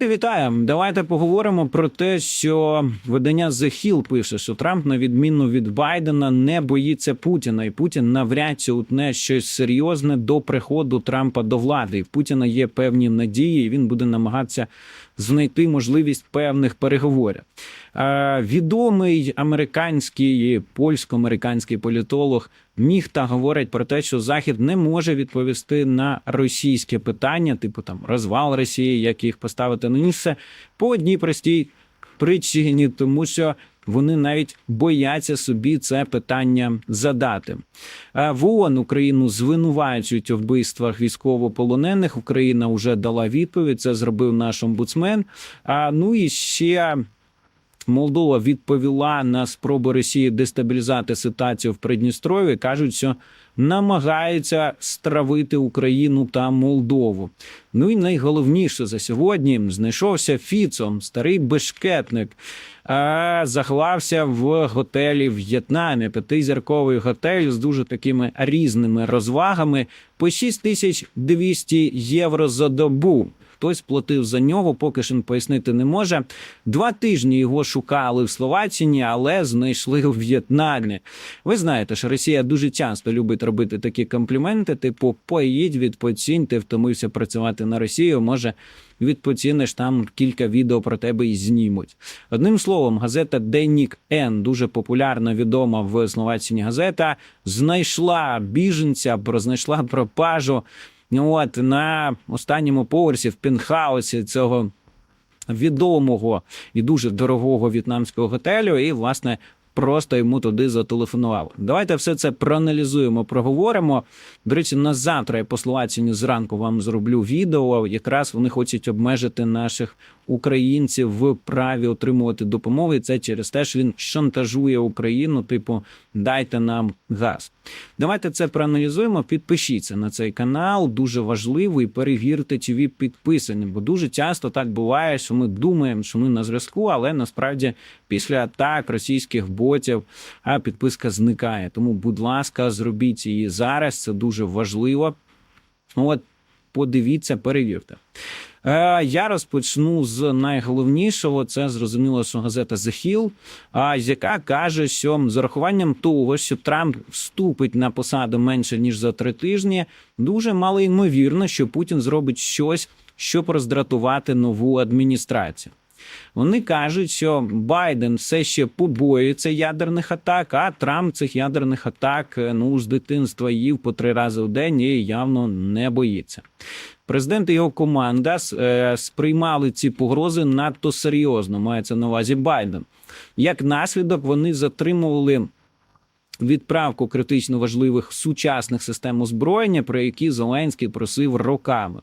Вітаю! Давайте поговоримо про те, що видання The Hill пише, що Трамп, на відміну від Байдена, не боїться Путіна, і Путін навряд чи утне щось серйозне до приходу Трампа до влади. І в Путіна є певні надії, і він буде намагатися знайти можливість певних переговорів. Е, відомий американський польсько-американський політолог Міхта говорить про те, що Захід не може відповісти на російське питання, типу там розвал Росії, як їх поставити на місце, по одній простій причині, тому що вони навіть бояться собі це питання задати. Е, В ООН Україну звинувачують у вбивствах військовополонених. Україна вже дала відповідь. Це зробив наш омбудсмен. А ну і ще. Молдова відповіла на спробу Росії дестабілізувати ситуацію в Придністрові. кажуть, що намагаються стравити Україну та Молдову. Ну і найголовніше за сьогодні знайшовся Фіцо, старий бешкетник. А заховався в готелі в В'єтнамі. П'ятизірковий готель з дуже такими різними розвагами по 6200 євро за добу. Хтось платив за нього, поки що пояснити не може. Два тижні його шукали в Словаччині, але знайшли у В'єтнамі. Ви знаєте, що Росія дуже часто любить робити такі компліменти: типу, поїдь, відпочинь, ти втомився працювати на Росію. Може, відпочинеш там кілька відео про тебе і знімуть. Одним словом, газета Деннік Н, дуже популярна, відома в Словаччині газета, знайшла біженця, про знайшла пропажу. Ну, От на останньому поверсі в пентхаусі цього відомого і дуже дорогого в'єтнамського готелю, і власне. Просто йому туди зателефонував. Давайте все це проаналізуємо, проговоримо. До речі, на завтра я по Словаччині зранку вам зроблю відео. Якраз вони хочуть обмежити наших українців в праві отримувати допомогу. І це через те, що він шантажує Україну. Типу, дайте нам газ. Давайте це проаналізуємо. Підпишіться на цей канал, дуже важливо, і перевірте, чи ви підписані. Бо дуже часто так буває, що ми думаємо, що ми на зв'язку, але насправді після атак російських ботів а підписка зникає. Тому, будь ласка, зробіть її зараз. Це дуже важливо. От подивіться, перевірте. Е, Я розпочну з найголовнішого. Це зрозуміло, що газета The Hill, яка каже, що з урахуванням того, що Трамп вступить на посаду менше ніж за три тижні, дуже мало ймовірно, що Путін зробить щось, щоб роздратувати нову адміністрацію. Вони кажуть, що Байден все ще побоюється ядерних атак, а Трамп цих ядерних атак ну з дитинства їв по три рази в день і явно не боїться. Президент і його команда е, сприймали ці погрози надто серйозно. Мається на увазі Байден. Як наслідок, вони затримували. Відправку критично важливих сучасних систем озброєння, про які Зеленський просив роками.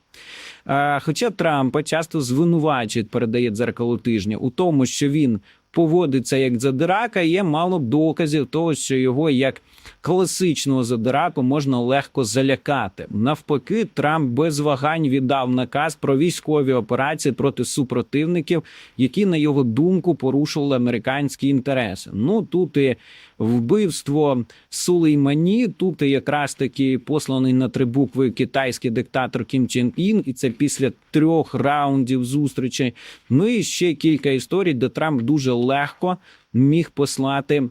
Е, Хоча Трампа часто звинувачують, передає дзеркало тижня у тому, що він поводиться як задирака, є мало доказів того, що його як класичного задираку можна легко залякати. Навпаки, Трамп без вагань віддав наказ про військові операції проти супротивників, які, на його думку, порушували американські інтереси. Ну тут і вбивство Сулеймані, тут якраз таки посланий на три букви китайський диктатор Кім Чен Ін, і це після трьох раундів зустрічей. Ну і ще кілька історій, де Трамп дуже легко міг послати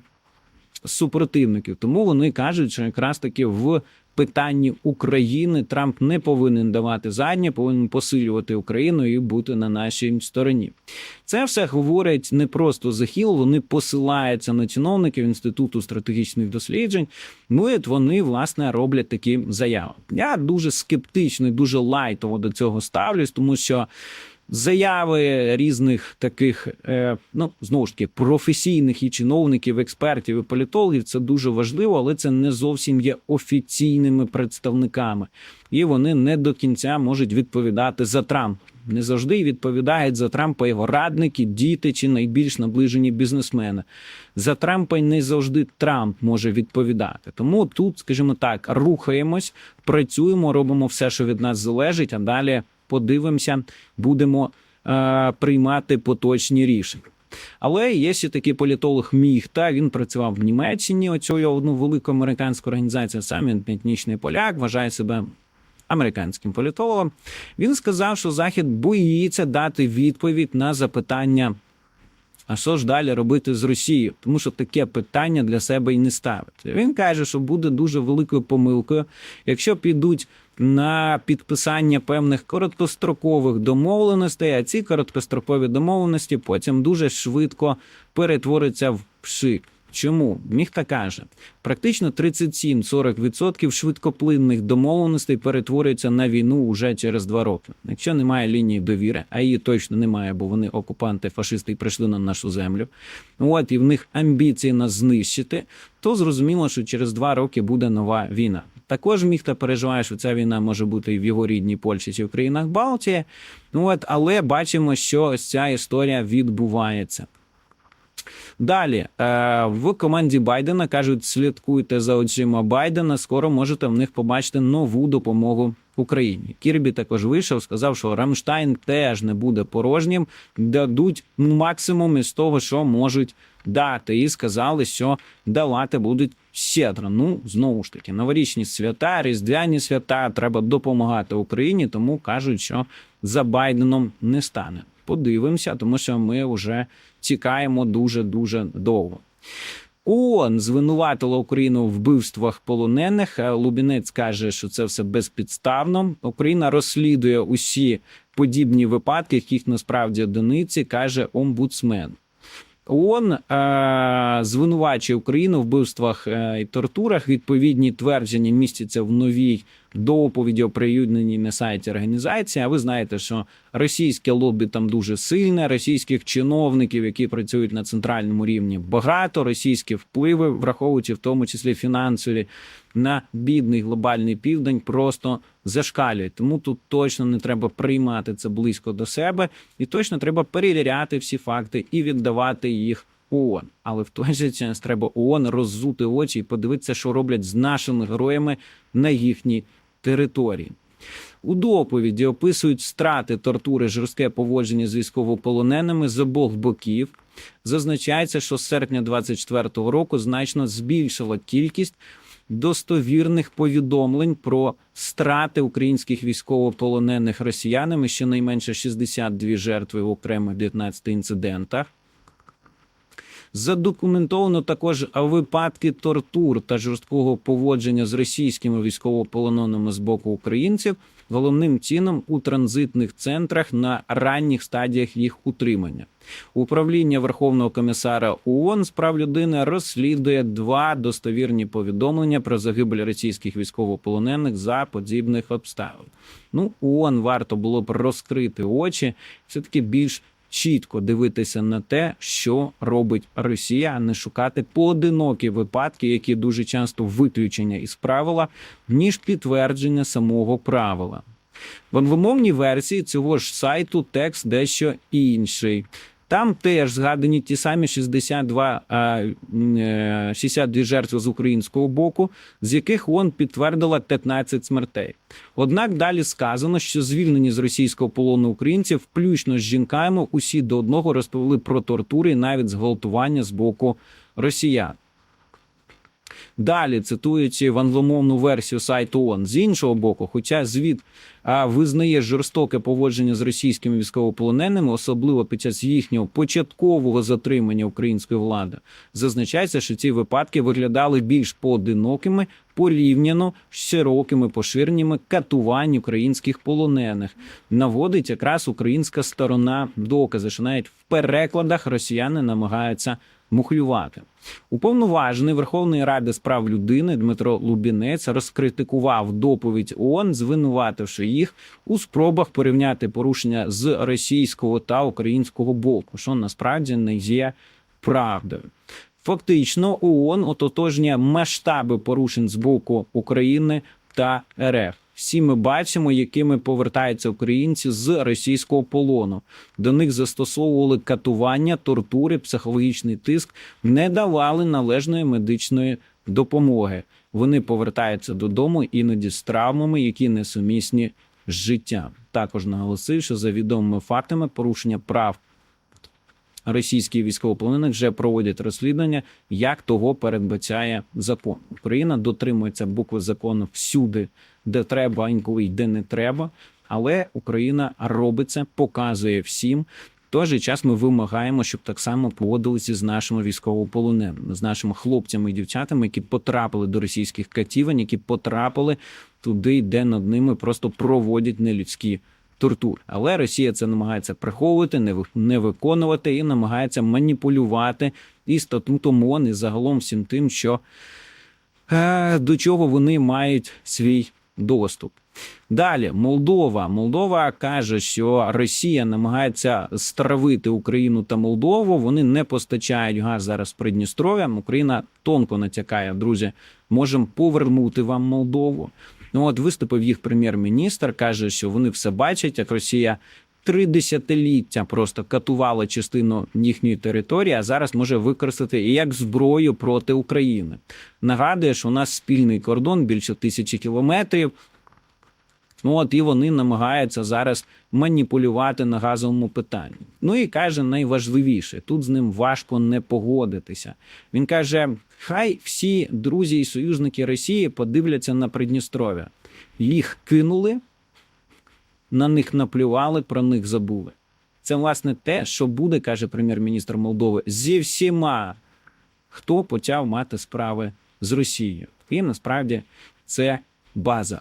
супротивників. Тому вони кажуть, що якраз таки в питанні України Трамп не повинен давати заднє, повинен посилювати Україну і бути на нашій стороні. Це все говорять не просто захіл, вони посилаються на чиновників інституту стратегічних досліджень. Ну і вони власне роблять такі заяви. Я дуже скептично і дуже лайтово до цього ставлюсь, тому що. Заяви різних таких, е, ну знову ж таки, професійних і чиновників, експертів і політологів це дуже важливо, але це не зовсім є офіційними представниками, і вони не до кінця можуть відповідати за Трамп. Не завжди відповідають за Трампа його радники, діти чи найбільш наближені бізнесмени. За Трампа не завжди Трамп може відповідати. Тому тут, скажімо так, рухаємось, працюємо, робимо все, що від нас залежить, а далі подивимося, будемо е, приймати поточні рішення. Але є ще такий політолог Міхта. Він працював в Німеччині. Оцю одну велику американську організацію. Сам етнічний поляк, вважає себе американським політологом. Він сказав, що Захід боїться дати відповідь на запитання. А що ж далі робити з Росією? Тому що таке питання для себе і не ставити. Він каже, що буде дуже великою помилкою, якщо підуть на підписання певних короткострокових домовленостей, а ці короткострокові домовленості потім дуже швидко перетворяться в пшик. Чому міхта каже, практично 37-40% швидкоплинних домовленостей перетворюються на війну уже через два роки. Якщо немає лінії довіри, а її точно немає, бо вони окупанти, фашисти і прийшли на нашу землю. От і в них амбіції нас знищити, то зрозуміло, що через два роки буде нова війна. Також міхта переживає, що ця війна може бути і в його рідній Польщі чи в країнах Балтії. От, але бачимо, що ось ця історія відбувається. Далі е, в команді Байдена кажуть, слідкуйте за очима Байдена. Скоро можете в них побачити нову допомогу Україні. Кірбі також вийшов, сказав, що Рамштайн теж не буде порожнім, дадуть максимум із того, що можуть дати, і сказали, що давати будуть щедро. Ну знову ж таки, новорічні свята, різдвяні свята треба допомагати Україні, тому кажуть, що за Байденом не стане. Подивимося, тому що ми вже чекаємо дуже дуже довго. ООН звинуватила Україну в вбивствах полонених. Е, Лубінець каже, що це все безпідставно. Україна розслідує усі подібні випадки, яких насправді одиниці, каже омбудсмен. ООН е, звинувачує Україну в вбивствах е, і тортурах. Відповідні твердження містяться в новій доповіді, оприлюдненій на сайті організації. А ви знаєте, що російське лобі там дуже сильне, російських чиновників, які працюють на центральному рівні, багато російські впливи, враховуючи в тому числі фінансові на бідний глобальний південь, просто зашкалюють. Тому тут точно не треба приймати це близько до себе, і точно треба перевіряти всі факти і віддавати їх. ООН. але в той же час треба ООН роззути очі і подивитися, що роблять з нашими героями на їхній території. У доповіді описують страти, тортури, жорстке поводження з військовополоненими з обох боків. Зазначається, що з серпня 24-го року значно збільшила кількість достовірних повідомлень про страти українських військовополонених росіянами щонайменше 62 жертви в окремих 19 інцидентах. Задокументовано також випадки тортур та жорсткого поводження з російськими військовополоненими з боку українців, головним чином у транзитних центрах на ранніх стадіях їх утримання. Управління Верховного комісара ООН з прав людини розслідує два достовірні повідомлення про загибель російських військовополонених за подібних обставин. Ну, ООН варто було б розкрити очі, все таки більш чітко дивитися на те, що робить Росія, а не шукати поодинокі випадки, які дуже часто виключення із правила, ніж підтвердження самого правила. В англомовній версії цього ж сайту текст дещо інший. Там теж згадані ті самі 62, е, 62 жертви з українського боку, з яких ООН підтвердила 15 смертей. Однак далі сказано, що звільнені з російського полону українців, включно з жінками, усі до одного розповіли про тортури і навіть зґвалтування з боку росіян. Далі цитуючи в англомовну версію сайту ООН, з іншого боку, хоча звіт визнає жорстоке поводження з російськими військовополоненими, особливо під час їхнього початкового затримання української влади, зазначається, що ці випадки виглядали більш поодинокими порівняно з широкими поширеннями катувань українських полонених. Наводить якраз українська сторона докази, що навіть в перекладах росіяни намагаються мухлювати. Уповноважений Верховної Ради з прав людини Дмитро Лубінець розкритикував доповідь ООН, звинувативши їх у спробах порівняти порушення з російського та українського боку, що насправді не є правдою. Фактично, ООН ототожнює масштаби порушень з боку України та РФ. Всі ми бачимо, якими повертаються українці з російського полону. До них застосовували катування, тортури, психологічний тиск, не давали належної медичної допомоги. Вони повертаються додому іноді з травмами, які несумісні з життям. Також наголосив, що за відомими фактами порушення прав російських військовополонених вже проводять розслідування, як того передбачає закон. Україна дотримується букви закону всюди де треба, інколи й де не треба. Але Україна робить це, показує всім. Той же час ми вимагаємо, щоб так само поводилися з нашими військовополоненими, з нашими хлопцями і дівчатами, які потрапили до російських катівень, які потрапили туди, де над ними просто проводять нелюдські тортури. Але Росія це намагається приховувати, не виконувати і намагається маніпулювати і статутом ООН, і загалом всім тим, що е, до чого вони мають свій доступ. Далі Молдова. Молдова каже, що Росія намагається стравити Україну та Молдову. Вони не постачають газ зараз Придністров'ям. Україна тонко натякає, друзі. Можемо повернути вам Молдову. Ну от виступив їх прем'єр-міністр, каже, що вони все бачать, як Росія три десятиліття просто катувала частину їхньої території, а зараз може використати і як зброю проти України. Нагадує, що у нас спільний кордон більше тисячі кілометрів. Ну от і вони намагаються зараз маніпулювати на газовому питанні. Ну і каже найважливіше: тут з ним важко не погодитися. Він каже: хай всі друзі і союзники Росії подивляться на Придністров'я. Їх кинули, на них наплювали, про них забули. Це власне те, що буде, каже прем'єр-міністр Молдови, зі всіма, хто почав мати справи з Росією. І насправді це база.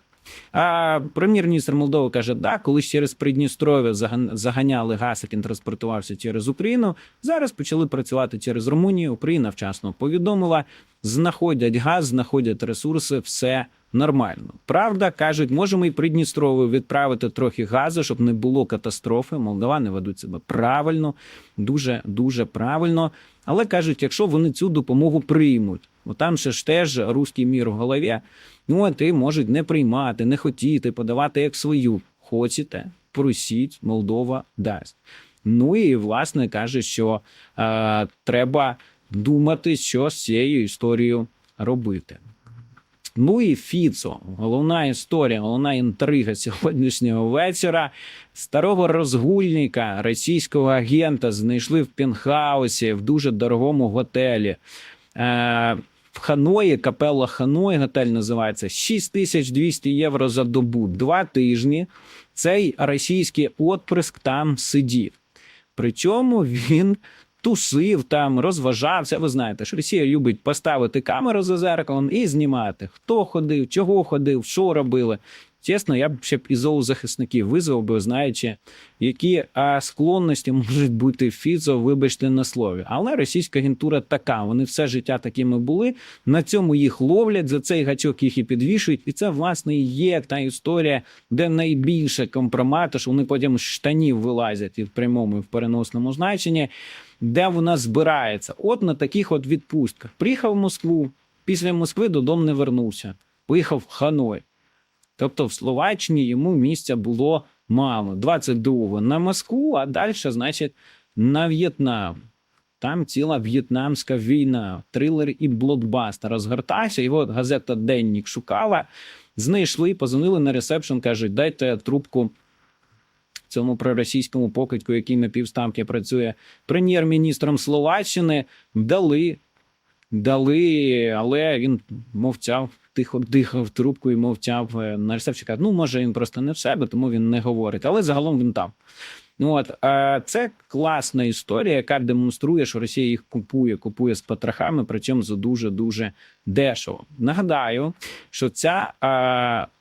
А прем'єр-міністр Молдови каже: да, колись через Придністров'я заган- заганяли газ, який транспортувався через Україну. Зараз почали працювати через Румунію. Україна вчасно повідомила, знаходять газ, знаходять ресурси, все нормально. Правда, кажуть, можемо і Придністров'ю відправити трохи газу, щоб не було катастрофи. Молдавани ведуть себе правильно, дуже дуже правильно. Але кажуть, якщо вони цю допомогу приймуть, бо там ще ж теж руський мір в голові. Ну, от і можуть не приймати, не хотіти, подавати як свою. Хочете, просіть, Молдова дасть. Ну і власне каже, що е, треба думати, що з цією історією робити. Ну і Фіцо, головна історія, головна інтрига сьогоднішнього вечора. Старого розгульника, російського агента знайшли в пентхаусі в дуже дорогому готелі. Е, в Ханої, капелла Ханой, готель називається 6200 євро за добу. Два тижні цей російський отприск там сидів. Причому він тусив там, розважався. Ви знаєте, що Росія любить поставити камеру за зеркалом і знімати, хто ходив, чого ходив, що робили. Чесно, я б ще б і зоозахисників визвав би, знаючи, які склонності можуть бути в Фіцо, вибачте на слові. Але російська агентура така. Вони все життя такими були. На цьому їх ловлять, за цей гачок їх і підвішують. І це, власне, є та історія, де найбільше компромату, що вони потім з штанів вилазять і в прямому, і в переносному значенні, де вона збирається. От на таких от відпустках. Приїхав в Москву, після Москви додому не вернувся. Поїхав в Ханой. Тобто в Словаччині йому місця було мало. 22-го на Москву, а далі, значить, на В'єтнам. Там ціла в'єтнамська війна, трилер і блокбастер розгортався. І от газета Деннік шукала, знайшли, позвонили на ресепшн, кажуть, дайте трубку цьому проросійському покидьку, який на півставки працює прем'єр-міністром Словаччини. Дали, дали, але він мовчав, тихо дихав трубку і мовчав на ресепчика. Ну, може, він просто не в себе, тому він не говорить. Але загалом він там. Ну от це класна історія, яка демонструє, що Росія їх купує, купує з потрохами, причому за дуже дуже дешево. Нагадаю, що ця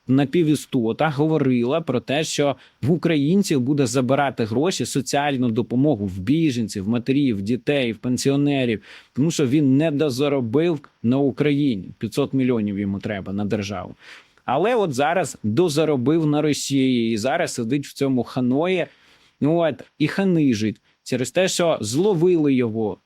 напівістота говорила про те, що в українців буде забирати гроші, соціальну допомогу в біженців, матерів, дітей, в пенсіонерів, тому що він не дозаробив на Україні 500 мільйонів йому треба на державу. Але от зараз дозаробив на Росії і зараз сидить в цьому ханої. Ну от і ханижить через те, що зловили його.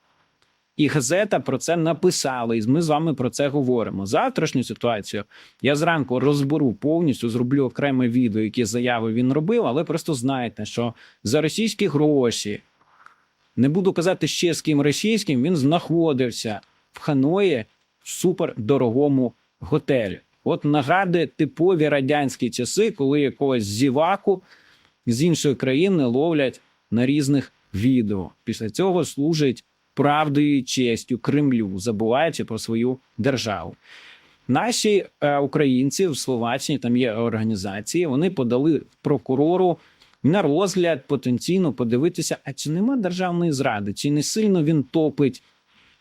І газета про це написала, і ми з вами про це говоримо. Завтрашню ситуацію я зранку розберу повністю, зроблю окреме відео, які заяви він робив, але просто знайте, що за російські гроші не буду казати ще з ким російським, він знаходився в Ханої в супердорогому готелі. От нагадує типові радянські часи, коли якогось зіваку з іншої країни ловлять на різних відео. Після цього служить правдою і честю Кремлю, забуваючи про свою державу. Наші е, українці в Словаччині там є організації. Вони подали прокурору на розгляд потенційно подивитися, а чи нема державної зради, чи не сильно він топить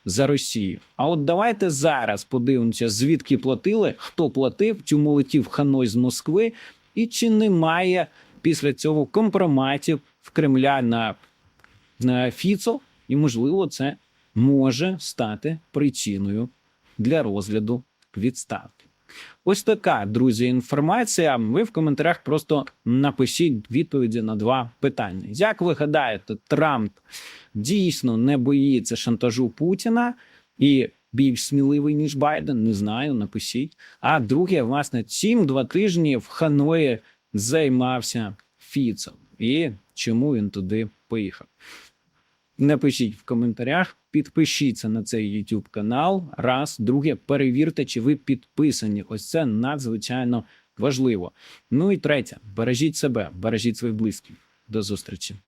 за Росію. А от давайте зараз подивимося, звідки платили, хто платив, чому летів Ханой з Москви, і чи немає після цього компроматів в Кремля на, на Фіцо, і можливо, це може стати причиною для розгляду відставки. Ось така, друзі, інформація. Ви в коментарях просто напишіть відповіді на два питання. Як ви гадаєте, Трамп дійсно не боїться шантажу Путіна і більш сміливий, ніж Байден? Не знаю, напишіть. А друге, власне, чим два тижні в Ханої займався Фіцо і чому він туди поїхав? Напишіть в коментарях, підпишіться на цей YouTube канал. Раз, друге, перевірте, чи ви підписані. Ось це надзвичайно важливо. Ну і третє, бережіть себе, бережіть своїх близьких. До зустрічі.